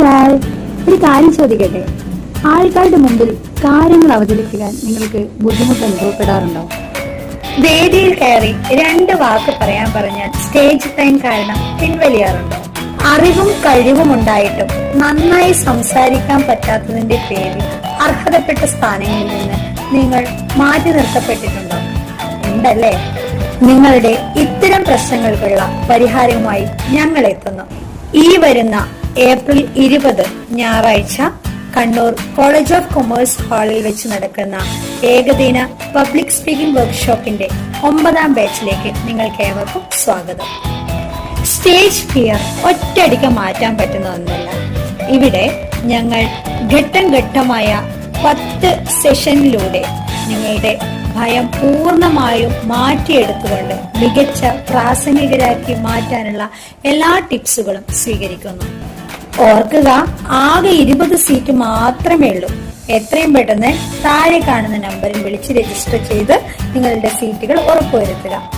Hi ഒരു കാര്യം ചോദിക്കട്ടെ? ആൾക്കാരുടെ മുമ്പിൽ കാര്യങ്ങൾ അവതരിപ്പിക്കാൻ നിങ്ങൾക്ക് ബുദ്ധിമുട്ട് അനുഭവപ്പെടാറുണ്ടോ? വേദിയിൽ കയറി രണ്ട് വാക്ക് പറയാൻ പറഞ്ഞാൽ സ്റ്റേജ് ടൈം കാരണം പിൻവലിയാറുണ്ടോ? അറിവും കഴിവും ഉണ്ടായിട്ടും നന്നായി സംസാരിക്കാൻ പറ്റാത്തതിന്റെ പേരിൽ അർഹതപ്പെട്ട സ്ഥാനങ്ങളിൽ നിന്ന് നിങ്ങൾ മാറ്റി നിർത്തപ്പെട്ടിട്ടുണ്ടോ? ഉണ്ടല്ലേ? നിങ്ങളുടെ ഇത്തരം പ്രശ്നങ്ങൾക്കുള്ള പരിഹാരവുമായി ഞങ്ങൾ എത്തുന്നു. ഈ വരുന്ന ഏപ്രിൽ ഇരുപത് ഞായറാഴ്ച കണ്ണൂർ കോളേജ് ഓഫ് കൊമേഴ്സ് ഹാളിൽ വെച്ച് നടക്കുന്ന ഏകദിന പബ്ലിക് സ്പീക്കിംഗ് വർക്ക്ഷോപ്പിന്റെ ഒമ്പതാം ബാച്ചിലേക്ക് നിങ്ങൾക്ക് ഏവർക്കും സ്വാഗതം. സ്റ്റേജ് ഫിയർ ഒറ്റയടിക്ക് മാറ്റാൻ പറ്റുന്ന ഒന്നല്ല. ഇവിടെ ഞങ്ങൾ ഘട്ടം ഘട്ടമായ പത്ത് സെഷനിലൂടെ നിങ്ങളുടെ ഭയം പൂർണമായും മാറ്റിയെടുത്തുകൊണ്ട് മികച്ച പ്രാസംഗികരാക്കി മാറ്റാനുള്ള എല്ലാ ടിപ്സുകളും സ്വീകരിക്കുന്നു. ഓർക്കുക ആകെ ഇരുപത് സീറ്റ് മാത്രമേ ഉള്ളൂ. എത്രയും പെട്ടെന്ന് താഴെ കാണുന്ന നമ്പറിൽ വിളിച്ച് രജിസ്റ്റർ ചെയ്ത് നിങ്ങളുടെ സീറ്റുകൾ ഉറപ്പുവരുത്തുക.